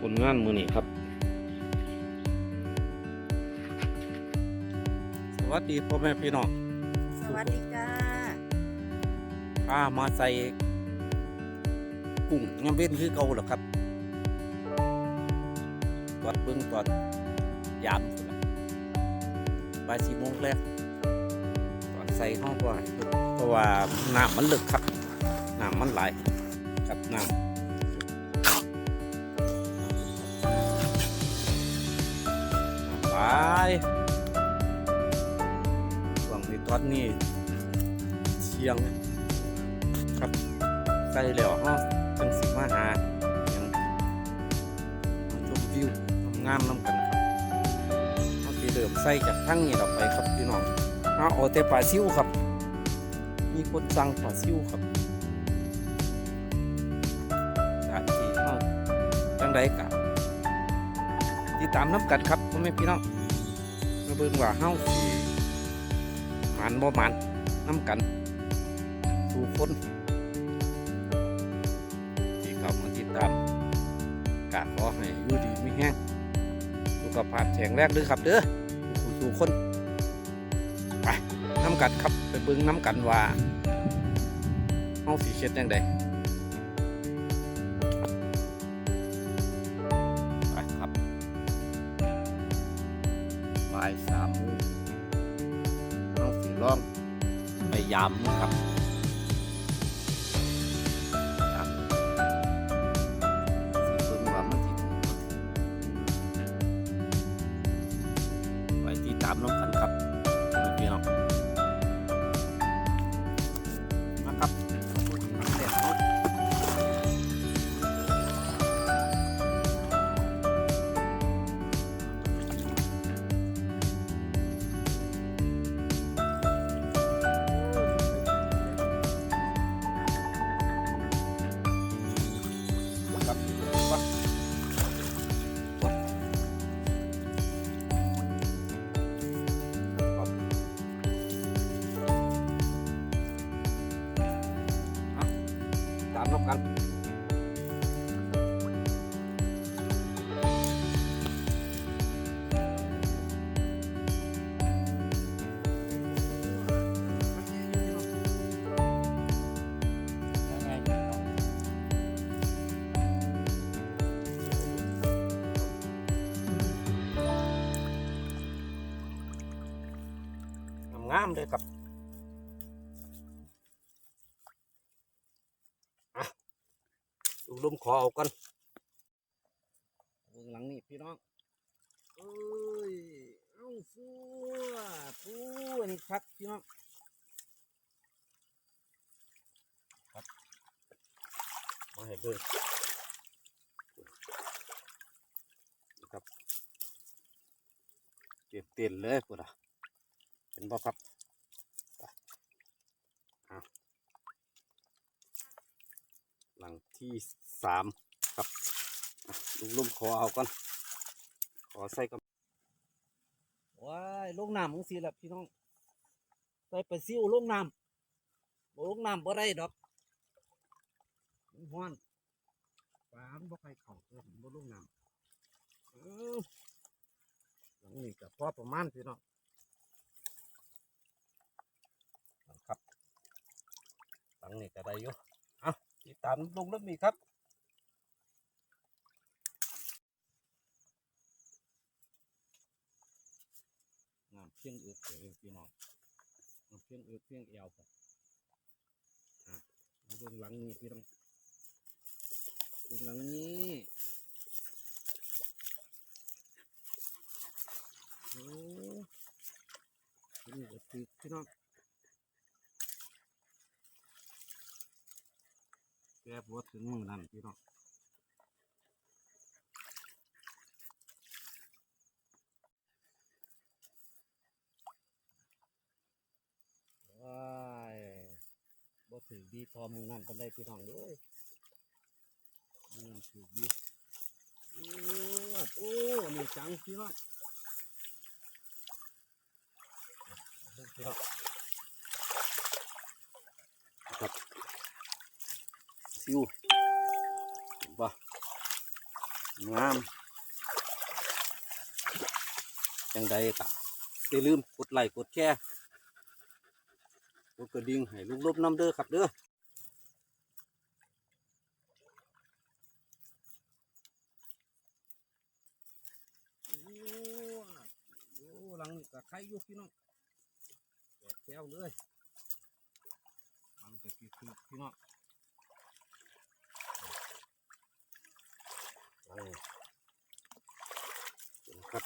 ผลงานมือนี้ครับ สวัสดีพ่อแม่พี่น้องสวัสดีจ้าพามาใส่กุ้งยำเว้นคือเก่าเหรอครับตอดเบิ้งตอดยามพุ่นล่ะบ่ายสี่โมงแรกตอนใส่ห้องก็ให้เพิ่นเพราะว่าน้ำมันลึกครับน้ำมันไหลายครับน้ำ น้ำไหลายช่วงนี้ตอนนี้เชียงครับใส่แล้วเฮาจังสิมาหาหยังมาชมวิวงามๆนำกันครับเฮาสิเริ่มใส่จากทั้งนี้เราไปครับพี่น้องเฮาเอาแต่ปลาซิวครับ มีคนสั่งปลาซิวครับสถานที่เฮาจังไดกะ ติดตามน้ำกันครับพ่อแม่พี่น้องมาเบิ่งว่าเฮาสิหมันบ่หมันน้ำกันสู่คนที่เข้ามาติดตามกาขอให้อยู่ดีไม่แห้งสุขภาพแข็งแรงด้วยครับเด้อสู่สู่คนไปน้ำกันครับไปเบิ่งน้ำกันว่าเฮาสีเช็ดยังไง บ่ายสามโมงเฮาสีร้องไปยามครับครับสิเบิ่งว่ามันสิไปที่ตามน้ำกันครับ ครับไปครับามน้ำกันงามๆเลยครับอะดูลมขอเอากันเบื้องหลังนี่พี่น้องเอ้ยเอ้าฟัวฟัวนี่ครับพี่น้องครับมาให้เบิ่งนี่ครับเก็บเต็นเลยพุ่นอะเห็นบ่ครับไปเอาหลัง ที่สามครับลุงลุมขอเอาก่อนขอใส่กับว้ายลงน้ำมึงสิละพี่น้องใส่ปซิวลงน้ำบ่ลงน้ำบ่ได้ดอกมันฮ้อนปลามันบ่ใครเข่าเออบ่ลงน้ำเออหลังนี้ก็พอประมาณพี่น้องครับตังนี่ก็ได้อยู่ ติดตามลงรถมีครับน้ำเพียงเอึดเดี๋ยวพี่น้องน้ำเพียงเอึดเพียงเอวครับอะเบิ่งหลังนี้พี่น้องเบิ่งหลังนี้โอ้ยนี่ก็ติดพี่น้อง แกปวดถึงมือนั่นพี่น้องว้ายบ่ถือดีพอมือนั่นเป็นได้พี่น้องเลยมือนถือดีโอ้วัดโอ้นี่จังพี่น้องพี่น้องครับ ซิวเห็นปะงามจังใดกะอย่าลืมกดไลค์กดแชร์กดกระดิ่งให้ลูกลบน้ำเด้อครับเด้อโอ้โอ้หลังนี่กะไข่ยู่พี่น้องแตกแถวเลยมันก็คือพี่น้อง โอ้เห็นครับ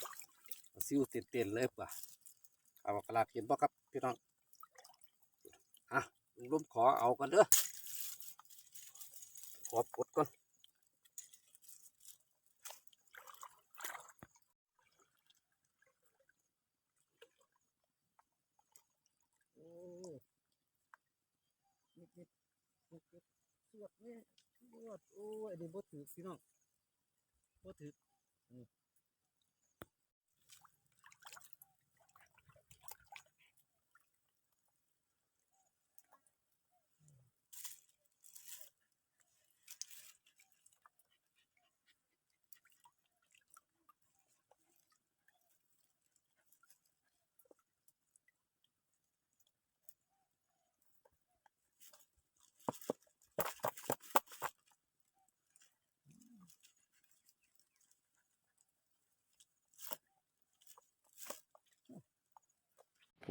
เอา ซิวเต็นๆเลยป่ะเอากระลาเห็นป่ะครับพี่น้องอะลุงร่มขอเอากันเด้อขอกดก่อนนิดนิดนิดนิดสวดเนี่ยสวดโอ้ยอันนี้บ่ถือพี่น้องบ่ถือ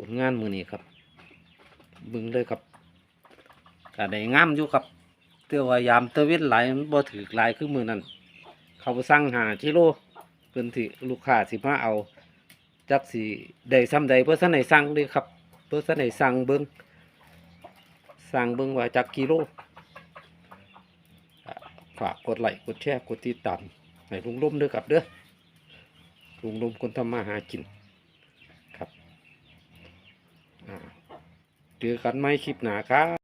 ผลงานมือนี้ครับเบึงเลยครับก็ได้งามอยู่ครับเตือว่ายามเตอร์เวนหลายมันบ่ถือหลายคือมือนั้นเขาไปสั่งหาชิโลเพิ่นที่ลูกค้าสิมาเอาจักสิได้ซ้ำใดเพื่อสันไหนสั่งเด้ครับเพื่อสันไหนสั่งเบิ่งสั่งเบิ่งว่าจักกิโลอ่าฝากกดไลค์กดแชร์กดติดตามให้ลุงลมด้วยครับเด้อลุงลมคนทำมาหากินครับอ่า เจอกันไหมคลิปหนาครับ